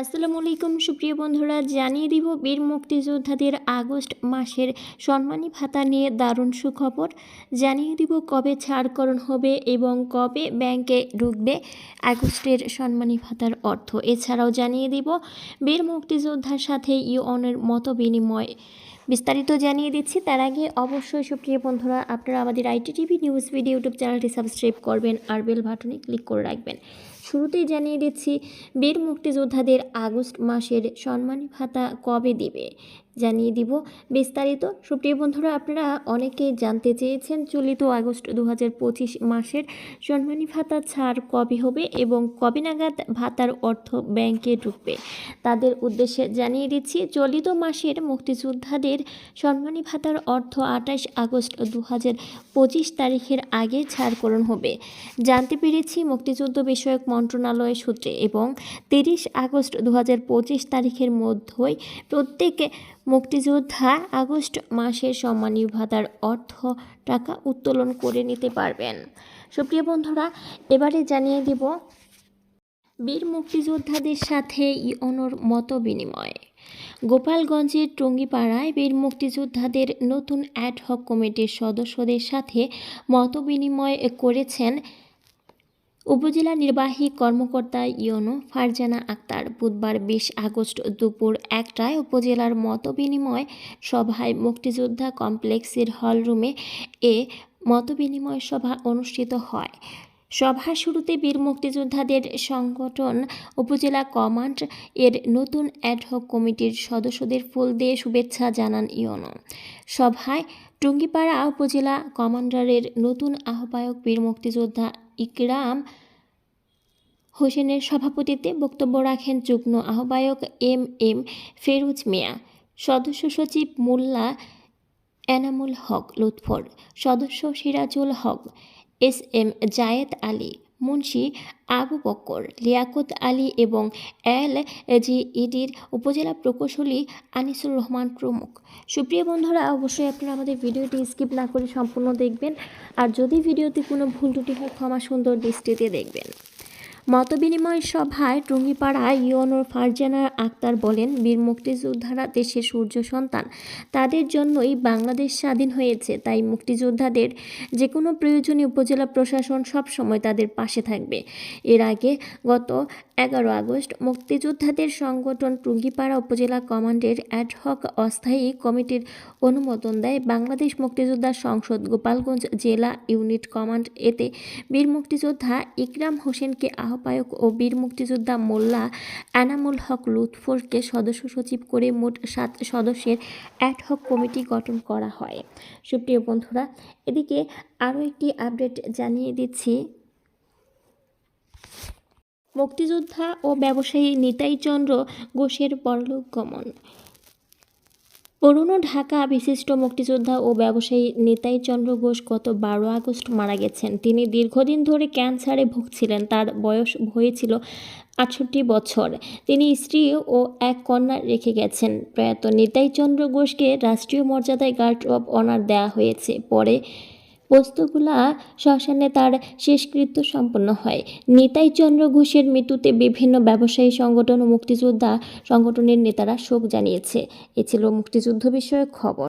আসসালামু আলাইকুম, সুপ্রিয় বন্ধুরা, জানিয়ে দিব বীর মুক্তিযোদ্ধাদের আগস্ট মাসের সম্মানী ভাতা নিয়ে দারুণ সুখবর। জানিয়ে দিব কবে ছাড়করণ হবে এবং কবে ব্যাংকে ঢুকবে আগস্টের সম্মানী ভাতার অর্থ। এছাড়াও জানিয়ে দিব বীর মুক্তিযোদ্ধার সাথে ইউঅনের মত বিনিময় বিস্তারিত জানিয়ে দিচ্ছি, তার আগে অবশ্যই সুপ্রিয় বন্ধুরা, আপনারা আমাদের IT TV news video YouTube চ্যানেলটি সাবস্ক্রাইব করবেন আর বেল বাটনে ক্লিক করে রাখবেন। শুরুতেই জানিয়ে দিচ্ছি, বীর মুক্তিযোদ্ধাদের আগস্ট মাসের সম্মানী ভাতা কবে দিবে? জানিয়ে দিব। বিস্তারিত। সুপ্রিয় বন্ধুরা, আপনারা অনেকেই জানতে চেয়েছেন চলিত আগস্ট দু মাসের সম্মানী ভাতা ছাড় কবে হবে এবং কবে নাগাদ ভাতার অর্থ ব্যাংকে ঢুকবে। তাদের উদ্দেশ্যে জানিয়ে দিচ্ছি, চলিত মাসের মুক্তিযোদ্ধাদের সম্মানী ভাতার অর্থ আঠাশ আগস্ট দু পঁচিশ তারিখের আগে ছাড়করণ হবে। জানতে পেরেছি মুক্তিযুদ্ধ বিষয়ক মন্ত্রণালয় সূত্রে এবং তিরিশ আগস্ট দু তারিখের মধ্যেই প্রত্যেক মুক্তিযোদ্ধা আগস্ট মাসের সম্মানীয় ভাতার অর্থ টাকা উত্তোলন করে নিতে পারবেন। সুপ্রিয় বন্ধুরা, এবারে জানিয়ে দেব বীর মুক্তিযোদ্ধাদের সাথে ইওনোর মত বিনিময়। গোপালগঞ্জের টঙ্গিপাড়ায় বীর মুক্তিযোদ্ধাদের নতুন অ্যাডহক কমিটির সদস্যদের সাথে মত বিনিময় করেছেন উপজেলা নির্বাহী কর্মকর্তা ইয়নো ফারজানা আক্তার বুধবার বিশ আগস্ট দুপুর একটায় উপজেলার মতবিনিময় সভায় মুক্তিযোদ্ধা কমপ্লেক্সের হলরুমে এ মতবিনিময় সভা অনুষ্ঠিত হয়। সভার শুরুতে বীর মুক্তিযোদ্ধাদের সংগঠন উপজেলা কমান্ড এর নতুন অ্যাডহক কমিটির সদস্যদের ফুল দিয়ে শুভেচ্ছা জানান ইয়নো। সভায় টুঙ্গিপাড়া উপজেলা কমান্ডারের নতুন আহ্বায়ক বীর মুক্তিযোদ্ধা ইকরাম হোসেনের সভাপতিত্বে বক্তব্য রাখেন যুগ্ম আহ্বায়ক এম এম ফেরুজ মিয়া। সদস্য সচিব মোল্লা এনামুল হক লুৎফর। সদস্য সিরাজুল হক এস এম জায়েদ আলী। মুন্সি আবু বক্কর, লিয়াকত আলী এবং এল জি ইডির উপজেলা প্রকৌশলী আনিসুর রহমান প্রমুখ। সুপ্রিয় বন্ধুরা, অবশ্যই আপনারা আমাদের ভিডিওটি স্কিপ না করে সম্পূর্ণ দেখবেন। আর যদি ভিডিওতে কোনো ভুল ত্রুটি হয়, ক্ষমা সুন্দর দৃষ্টিতে দেখবেন। মতবিনিময় সভায় টুঙ্গিপাড়া ইউনোর ফারজানা আক্তার বলেন, বীর মুক্তিযোদ্ধারা দেশের সূর্য সন্তান। তাদের জন্যই বাংলাদেশ স্বাধীন হয়েছে, তাই মুক্তিযোদ্ধাদের যে কোনো প্রয়োজনে উপজেলা প্রশাসন সবসময় তাদের পাশে থাকবে। এর আগে গত এগারো আগস্ট, মুক্তিযোদ্ধাদের সংগঠন টুঙ্গিপাড়া উপজেলা কমান্ডের অ্যাডহক অস্থায়ী কমিটির অনুমোদন দেয় বাংলাদেশ মুক্তিযোদ্ধা সংসদ গোপালগঞ্জ জেলা ইউনিট কমান্ড। এতে বীর মুক্তিযোদ্ধা ইকরাম হোসেনকে আহ্বায়ক ও বীর মুক্তিযোদ্ধা মোল্লা এনামুল হক লুৎফরকে সদস্য সচিব করে মোট সাত সদস্যের অ্যাডহক কমিটি গঠন করা হয়। সুপ্রিয় বন্ধুরা, এদিকে আরও একটি আপডেট জানিয়ে দিচ্ছি। মুক্তিযোদ্ধা ও ব্যবসায়ী নিতাই চন্দ্র ঘোষের পরলোক গমন। পুরনো ঢাকা বিশিষ্ট মুক্তিযোদ্ধা ও ব্যবসায়ী নিতাই চন্দ্র ঘোষ গত বারো আগস্ট মারা গেছেন। তিনি দীর্ঘদিন ধরে ক্যান্সারে ভুগছিলেন। তার বয়স হয়েছিল আটষট্টি বছর। তিনি স্ত্রী ও এক কন্যা রেখে গেছেন। প্রয়াত নিতাই চন্দ্র ঘোষকে রাষ্ট্রীয় মর্যাদায় গার্ড অব অনার দেওয়া হয়েছে। পরে বস্তুগুলা শ্মশানে তার শেষকৃত্য সম্পন্ন হয়। নিতাই চন্দ্র ঘোষের মৃত্যুতে বিভিন্ন ব্যবসায়ী সংগঠন ও মুক্তিযোদ্ধা সংগঠনের নেতারা শোক জানিয়েছে। এ ছিল মুক্তিযুদ্ধ বিষয়ক খবর।